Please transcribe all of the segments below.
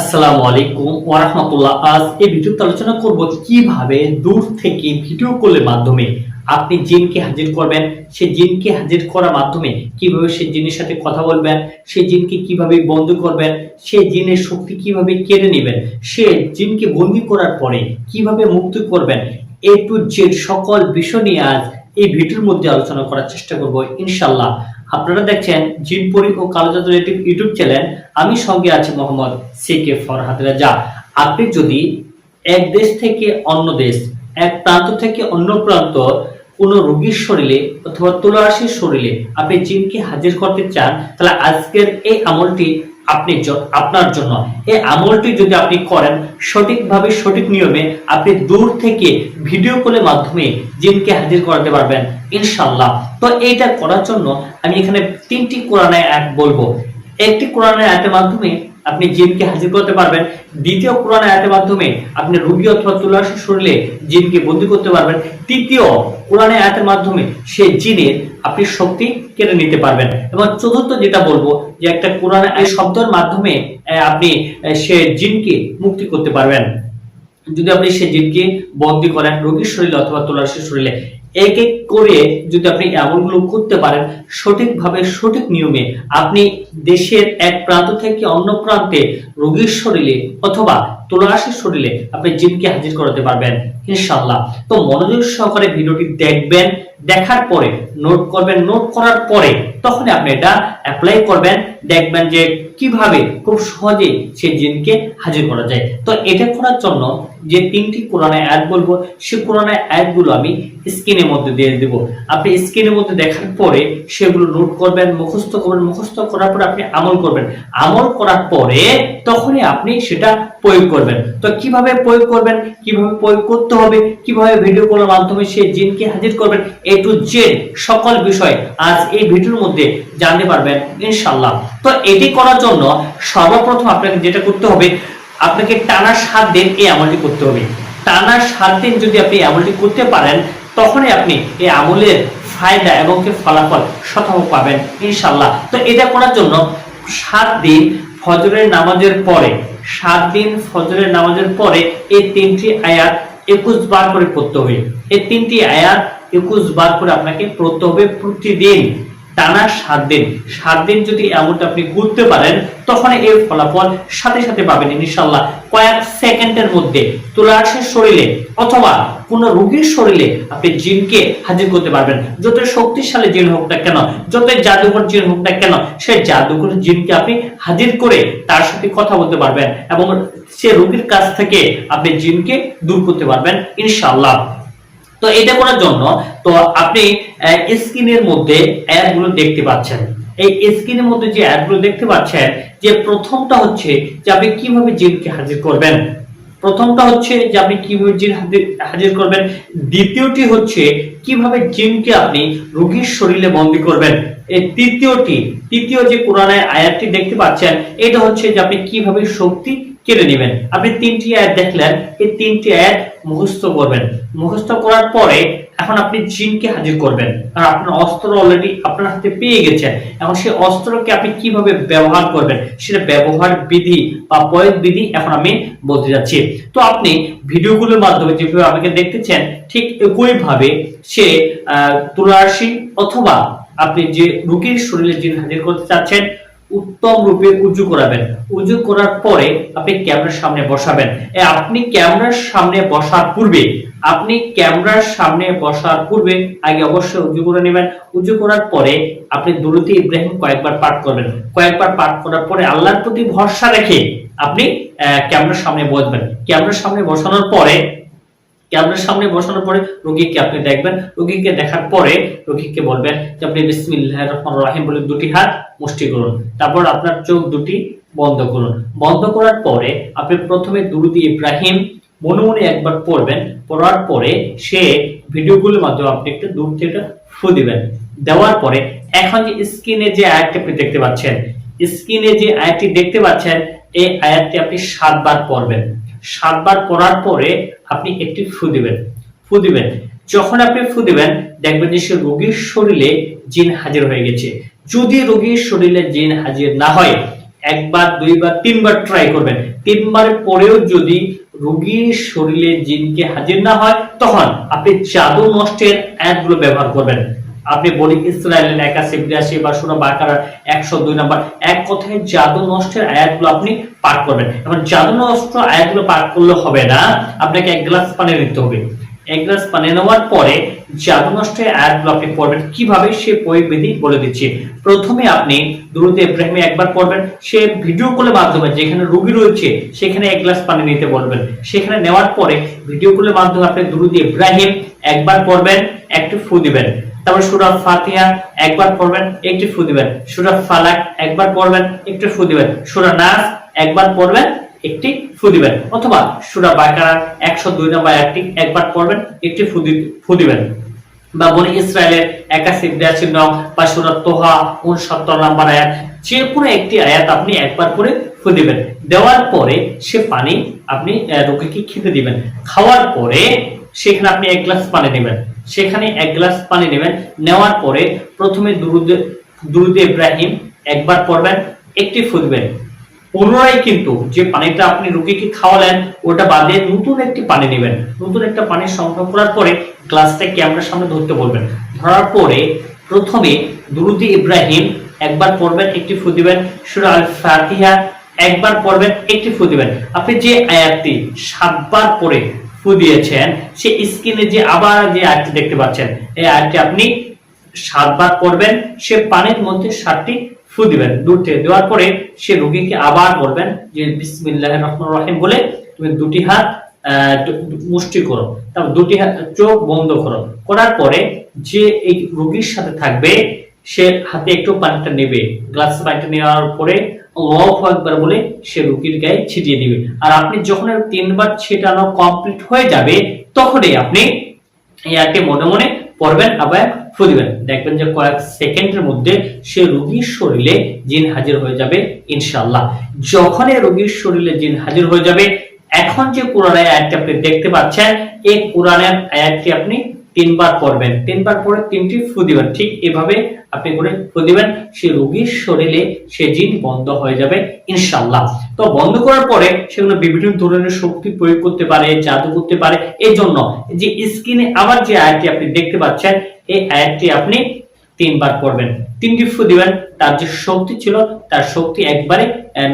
আসসালামু আলাইকুম ওয়া রাহমাতুল্লাহ। আজ এই ভিডিওতে আলোচনা করব কীভাবে দূর থেকে ভিডিও কলের মাধ্যমে আপনি জিনকে হাজির করবেন, সে জিনকে হাজির করার মাধ্যমে কীভাবে সেই জিনের সাথে কথা বলবেন সেই জিনকে কীভাবে বন্ধ করবেন সেই জিনের শক্তি কীভাবে কেড়ে নেবেন, সে জিনকে বন্দী করার পরে কীভাবে মুক্তি করবেন, এ টু জেড সকল বিষয় নিয়ে আজ এই ভিডিওর মধ্যে আলোচনা করার চেষ্টা করব ইনশাল্লাহ আপনারা দেখছেন জিনপুরি ও কালোজাদু ইউটিউব চ্যানেল। আমি সঙ্গে আছি মোহাম্মদ সিকে ফরহাদ রাজা। আপনি যদি এক দেশ থেকে অন্য দেশ, এক প্রান্ত থেকে অন্য প্রান্ত কোন রোগীর শরীরে অথবা তুলারাশির শরীরে আপনি জিনকে হাজির করতে চান, তাহলে আজকের এই আমলটি আপনি আপনার জন্য। এই আমলটি যদি আপনি করেন, সঠিকভাবে, সঠিক নিয়মে আপনি দূর থেকে ভিডিও কলের মাধ্যমে জিনকে হাজির করাতে পারবেন ইনশাল্লাহ তো এইটা করার জন্য আমি এখানে তিনটি কোরআনে এক বলব। একটি কোরআনের আয়াতের মাধ্যমে আপনি জিনকে হাজির করতে পারবেন। দ্বিতীয় কোরআন আয়াতের মাধ্যমে আপনি রোগী অথবা তুলাসী শরীরে জিনকে বন্দি করতে পারবেন। তৃতীয় কোরআনের আয়াতের মাধ্যমে সে জিনের আপনি শক্তি কেড়ে নিতে পারবেন। এবং চতুর্থ যেটা বলব, যে একটা কোরআন শব্দের মাধ্যমে আপনি সে জিনকে মুক্তি করতে পারবেন। যদি আপনি সে জিনকে বন্দী করেন, রোগীর শরীরে অথবা তুলাসীর শরীরে এক এক করে যদি আপনি এমনগুলো করতে পারেন, সঠিকভাবে, সঠিক নিয়মে আপনি দেশের এক প্রান্ত থেকে অন্য প্রান্তে রোগীর শরীরে অথবা তুলাসীর শরীরে আপনি জিনকে হাজির করাতে পারবেন ইনশাল্লাহ তো মনোযোগ সহকারে ভিডিওটি দেখবেন, দেখার পরে নোট করবেন নোট করার পরে তখন আপনি এটা অ্যাপ্লাই করবেন, দেখবেন যে কীভাবে খুব সহজে সেই জিনকে হাজির করা যায়। তো এটা করার জন্য যে তিনটি কোরআনে অ্যাড বলব সে কোরআনে অ্যাডগুলো আমি স্ক্রিনের মধ্যে দিয়ে দেব। আপনি স্ক্রিনের মধ্যে দেখার পরে সেগুলো নোট করবেন, মুখস্থ করবেন, মুখস্থ করার পরে আপনি আমল করবেন। আমল করার পরে তখনই আপনি সেটা প্রয়োগ করবেন। তো কীভাবে প্রয়োগ করবেন, কীভাবে প্রয়োগ করতে হবে, কীভাবে ভিডিও কলের মাধ্যমে সেই জিনকে হাজির করবেন এ টু জেড সকল বিষয় আজ এই ভিডিওর মধ্যে জানতে পারবেন ইনশাল্লাহ তো এটি করার জন্য সর্বপ্রথম আপনাকে যেটা করতে হবে, আপনাকে টানা সাত দিন এই আমলটি করতে হবে। টানা সাত দিন যদি আপনি আমলটি করতে পারেন, তখনই আপনি এই আমলের ফায়দা এবং ফলাফল শতভাগ পাবেন ইনশাল্লাহ তো এটা করার জন্য সাত দিন ফজরের নামাজের পরে সাত দিন ফজরের নামাজের পরে এই তিনটি আয়াত একুশ বার করে পড়তে হবে। এই তিনটি আয়াত একুশ বার করে আপনাকে পড়তে হবে প্রতিদিন, টানা সাত দিন। সাত দিন যদি এমনটা আপনি ঘুরতে পারেন, তখন এই ফলাফল সাথে সাথে পাবেন ইনশাল্লাহ কয়েক সেকেন্ডের মধ্যে তুলাসের শরীরে অথবা কোন রোগীর শরীরে আপনি জিনকে হাজির করতে পারবেন। যত শক্তিশালী জিন হোক না কেন, যত জাদুকর জিন হোক না কেন, সে জাদুকর জিনকে আপনি হাজির করে তার সাথে কথা বলতে পারবেন এবং সে রোগীর কাছ থেকে আপনি জিনকে দূর করতে পারবেন ইনশাল্লাহ তো এটা করার জন্য তো আপনি স্ক্রিনের মধ্যে অ্যাডগুলো দেখতে পাচ্ছেন। এই স্ক্রিনের মধ্যে যে অ্যাডগুলো দেখতে পাচ্ছেন, যে প্রথমটা হচ্ছে যে আপনি কীভাবে জিনকে হাজির করবেন। প্রথমটা হচ্ছে যে আপনি কীভাবে জিন হাজির- করবেন। দ্বিতীয়টি হচ্ছে কীভাবে জিনকে আপনি রোগীর শরীরে বন্দী করবেন। এই তৃতীয়টি, তৃতীয় যে কোরআনের আয়াতটি দেখতে পাচ্ছেন, এটা হচ্ছে যে আপনি কীভাবে শক্তি কেড়ে নেবেন। আপনি তিনটি আয়াত দেখলেন, এই তিনটি আয়াত মুখস্থ করবেন। মুখস্থ করার পরে এখন আপনি জিনকে হাজির করবেন। আর আপনার অস্ত্র অলরেডি আপনার হাতে পেয়ে গেছেন এখন সেই অস্ত্রকে আপনি কীভাবে ব্যবহার করবেন, সেটা ব্যবহার বিধি বা প্রয়োগ বিধি এখন আমি বলতে যাচ্ছি। তো আপনি ভিডিওগুলোর মাধ্যমে যেভাবে আমাকে দেখতেছেন, ঠিক একইভাবে সে তুলারাশি অথবা আপনি যে রুগীর শরীরে জিন হাজির করতে চাচ্ছেন উত্তম রূপে উজু করাবেন। উজু করার পরে আপনি ক্যামেরার সামনে বসাবেন। আপনি ক্যামেরার সামনে বসার পূর্বে, আপনি ক্যামেরার সামনে বসার পূর্বে আগে অবশ্যই উজু করে নেবেন। উজু করার পরে আপনি দুরুতি ইব্রাহিম কয়েকবার পাঠ করবেন। কয়েকবার পাঠ করার পরে আল্লাহর প্রতি ভরসা রেখে আপনি ক্যামেরার সামনে বসবেন। ক্যামেরার সামনে বসানোর পরে ক্যামেরার সামনে বসানোর পরে রোগীকে আপনি দেখবেন। রোগীকে দেখার পরে রোগীকে বলবেন যে, আপনি বিসমিল্লাহ রহমান রাহিম বলে দুটি হাত মুষ্টি করুন। তারপর আপনার চোখ দুটি বন্ধ করুন। বন্ধ করার পরে আপনি প্রথমে দুরুদি ইব্রাহিম মনে মনে একবার পড়বেন। পড়ার পরে সে ভিডিওগুলোর মাধ্যমে আপনি একটু দূর থেকে ফু দিবেন। দেওয়ার পরে এখন যে স্ক্রিনে যে আয়াতটি আপনি দেখতে পাচ্ছেন, স্ক্রিনে যে আয়াতটি দেখতে পাচ্ছেন, এই আয়াতটি আপনি সাতবার পড়বেন। সাতবার পড়ার পরে আপনি একটি ফু দিবেন। ফু দিবেন। যখন আপনি ফু দিবেন, দেখবেন যে সে রোগীর শরীরে জিন হাজির হয়ে গেছে। যদি রোগীর শরীরে জিন হাজির না হয়, একবার, দুইবার, তিনবার ট্রাই করবেন। তিনবার পরেও যদি রোগীর শরীরে জিনকে হাজির না হয়, তখন আপনি জাদু নষ্টের আয়াতগুলো ব্যবহার করবেন। আপনি বলি ইসরায়েলের একাশি বিরাশি বা সুরা বাকার একশো দুই নম্বর। এক কথায় জাদু নষ্টের আয়াতগুলো আপনি পাঠ করবেন। এবং জাদু নষ্ট আয়াতগুলো পাঠ করলে হবে না, আপনাকে এক গ্লাস পানি নিতে হবে। এক গ্লাস পানি নেওয়ার পরে জাদু নষ্টের আয়াতগুলো আপনি পড়বেন। কীভাবে? সে প্রয়োগ বিধি বলে দিচ্ছি। প্রথমে আপনি দুরুদ ইব্রাহিমে একবার পড়বেন। সে ভিডিও কলের মাধ্যমে যেখানে রোগী রয়েছে, সেখানে এক গ্লাস পানি নিতে বলবেন। সেখানে নেওয়ার পরে ভিডিও কলের মাধ্যমে আপনি দুরুদ ইব্রাহিম একবার পড়বেন, একটু ফু দিবেন। তারপর সুরা ফাতিয়া একবার পড়বেন, একটু ফু দিবেন। সুরা ফালাক, একবার পড়বেন, একটু ফু দিবেন। সুরা নাস, একবার পড়বেন, একটি ফু দিবেন। অথবা সুরা বাকারা, একশো দুই নম্বর একটি একবার পড়বেন, একটি ফু দিবেন। বা বনি ইসরায়েলের একাশি বিরাশি নং বা সুরা তোহা, উনসত্তর নম্বর আয়াত, যে কোনো একটি আয়াত আপনি একবার করে ফু দিবেন। দেওয়ার পরে সে পানি আপনি রোগীকে খেতে দিবেন। খাওয়ার পরে সেখানে আপনি এক গ্লাস পানি নেবেন সেখানে এক গ্লাস পানি নেবেন। নেওয়ার পরে প্রথমে দুরুদ ইব্রাহিম একবার পড়বেন, একটি ফুটবেন পুনরায় কিন্তু যে পানিটা আপনি রুগীকে খাওয়ালেন, ওটা বাদে নতুন একটি পানি নেবেন। নতুন একটা পানি সংগ্রহ করার পরে গ্লাসটা ক্যামেরার সামনে ধরতে বলবেন। ধরার পরে প্রথমে দুরুদি ইব্রাহিম একবার পড়বেন, একটি ফু দিবেন সুরা আল ফাতিহা একবার পড়বেন, একটি ফু দিবেন আপনি যে আয়াতটি সাতবার পরে ফু দিয়েছেন সে স্ক্রিনে যে আবার যে আয়াতটি দেখতে পাচ্ছেন, এই আয়াতটি আপনি সাতবার করবেন, সে পানির মধ্যে সাতটি ফু দিবেন। দূর থেকে দেওয়ার পরে সে রোগীকে আবার বলবেন যে বিসমিল্লাহ রহমান রহিম বলে তুমি দুটি হাত মুষ্টি করো, তারপর দুটি হাত, চোখ বন্ধ করো। করার পরে যে এই রোগীর সাথে থাকবে সে হাতে একটু পানিটা নেবে গ্লাস পানিটা নেওয়ার পরে আল্লাহু আকবার বলে সে রুগীর গায়ে ছিটিয়ে দিবে। আর আপনি যখন তিনবার ছিটানো কমপ্লিট হয়ে যাবে, তখনই আপনি এই আয়াতটি মনে মনে পড়বেন, আবার ফু দেখবেন যে কয়েক সেকেন্ডের মধ্যে সে রোগীর শরীরে জিন হাজির হয়ে যাবে, ইনশাআল্লাহ। যখন রোগীর শরীরে জিন হাজির হয়ে যাবে, এখন যে কোরআনের আয়াতটি আপনি দেখতে পাচ্ছেন, এই কোরআনের আয়াতটি আপনি তিনবার পড়বেন। তিনবার পরে তিনটি ফু দিবেন। ঠিক এভাবে আপনি করে ফু দিবেন সে রোগীর শরীরে সে জিন বন্ধ হয়ে যাবে, ইনশাআল্লাহ। তো বন্ধ করার পরে সেগুলো বিভিন্ন ধরনের শক্তি প্রয়োগ করতে পারে, জাদু করতে পারে। এই জন্য যে স্ক্রিনে আবার যে আয়াতটি আপনি দেখতে পাচ্ছেন, এই আয়াতটি আপনি তিনবার পড়বেন। তিনটি ফু দিবেন, তার যে শক্তি ছিল, তার শক্তি একবারে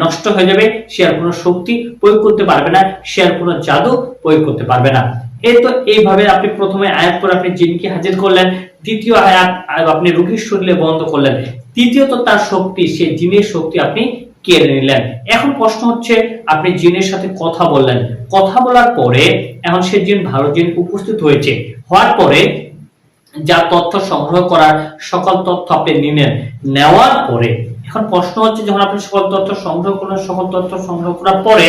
নষ্ট হয়ে যাবে। সে আর কোনো শক্তি প্রয়োগ করতে পারবে না, সে আর কোনো জাদু প্রয়োগ করতে পারবে না। এই তো এইভাবে আপনি প্রথমে আয়াত করে আপনি জিনকে হাজির করলেন, দ্বিতীয় আয়াত আপনি রোগীর শরীরে বন্ধ করলেন, তৃতীয়ত তার শক্তি, সে জিনের শক্তি আপনি কেড়ে নিলেন। এখন প্রশ্ন হচ্ছে, আপনি জিনের সাথে কথা বললেন। কথা বলার পরে এখন সে জিন ভালো জিন উপস্থিত হয়েছে। হওয়ার পরে যা তথ্য সংগ্রহ করার সকল তথ্য আপনি নিলেন। নেওয়ার পরে, এখন প্রশ্ন হচ্ছে, যখন আপনি সকল তথ্য সংগ্রহ করলেন, সকল তথ্য সংগ্রহ করার পরে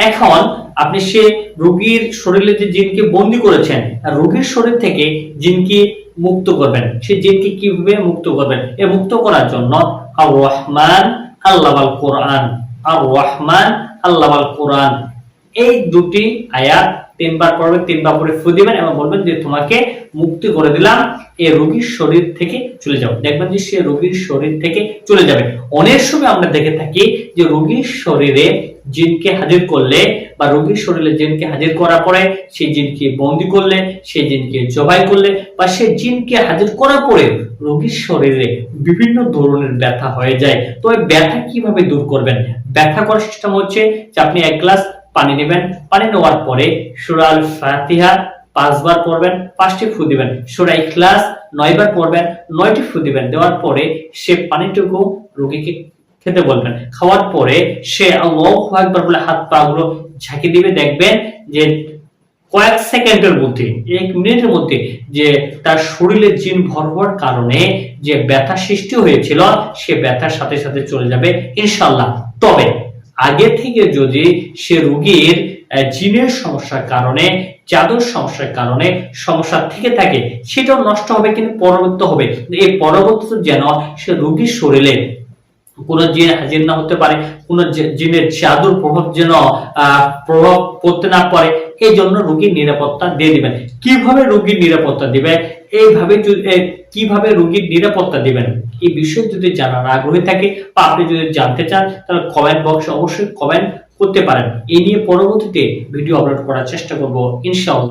এখন আপনি সে রোগীর শরীরে যে জিনকে বন্দি করেছেন রোগীর শরীর থেকে জিনকে মুক্ত করবেন। সে জিনকে কীভাবে মুক্ত করবেন? এ মুক্ত করার জন্য আর রহমান আল্লাহ আল কোরআন আর রহমান আল্লাহ আল কোরআন। এই দুটি আয়াত তিনবার পড়বে, তিনবার পরে ফু দিবেন এবং বলবেন যে তোমাকে মুক্তি করে দিলাম, এ রোগীর শরীর থেকে চলে যাও। দেখবেন যে সে রোগীর শরীর থেকে চলে যাবে। অনেক সময় আমরা দেখে থাকি যে রোগীর শরীরে জিনকে হাজির করলে বা রোগীর শরীরে জিনকে হাজির করার পরে সেই জিনকে বন্দি করলে, সেই জিনকে জবাই করলে বা সে জিনকে হাজির করার পরে রোগীর শরীরে বিভিন্ন ধরনের ব্যথা হয়ে যায়। তো এই ব্যথা কীভাবে দূর করবেন? ব্যথা করার সিস্টেম হচ্ছে যে আপনি এক গ্লাস পানি নেবেন। পানি নেওয়ার পরে সুরাল ফাতিহা পাঁচবার পড়বেন, পাঁচটি ফু দিবেন। সুরা ইখলাস নয়বার পড়বেন, নয়টি ফু দিবেন। দেওয়ার পরে সে পানিটুকু রোগীকে খেতে বলবেন। খাওয়ার পরে সে আল্লাহু বলে হাত পা গুলো ঝাঁকি দিবে, দেখবেন যে কয়েক সেকেন্ডের মধ্যে, এক মিনিটের মধ্যে যে তার শরীরে জিন ভর হওয়ার কারণে যে ব্যথা সৃষ্টি হয়েছিল, সে ব্যথার সাথে সাথে চলে যাবে ইনশাল্লাহ তবে আগে থেকে যদি সে রুগীর জিনের সমস্যার কারণে জাদুর সমস্যার কারণে সমস্যা থেকে থাকে, সেটাও নষ্ট হবে, কিন্তু পরবর্তী হবে। এই পরবর্তী যেন সে রুগীর শরীরে কোনো জিন হাজির না হতে পারে, কোনো জিনের জাদুর প্রভাব যেন প্রভাব পড়তে না পারে, এই জন্য রোগীর নিরাপত্তা দিয়ে দিবেন। কীভাবে রোগীর নিরাপত্তা দিবে এইভাবে কীভাবে রোগীর নিরাপত্তা দিবেন? এই বিষয়ে যদি জানার আগ্রহী থাকে বা আপনি যদি জানতে চান, তাহলে কমেন্ট বক্সে অবশ্যই কমেন্ট করতে পারেন। এই নিয়ে পরবর্তীতে ভিডিও আপলোড করার চেষ্টা করব, ইনশাআল্লাহ।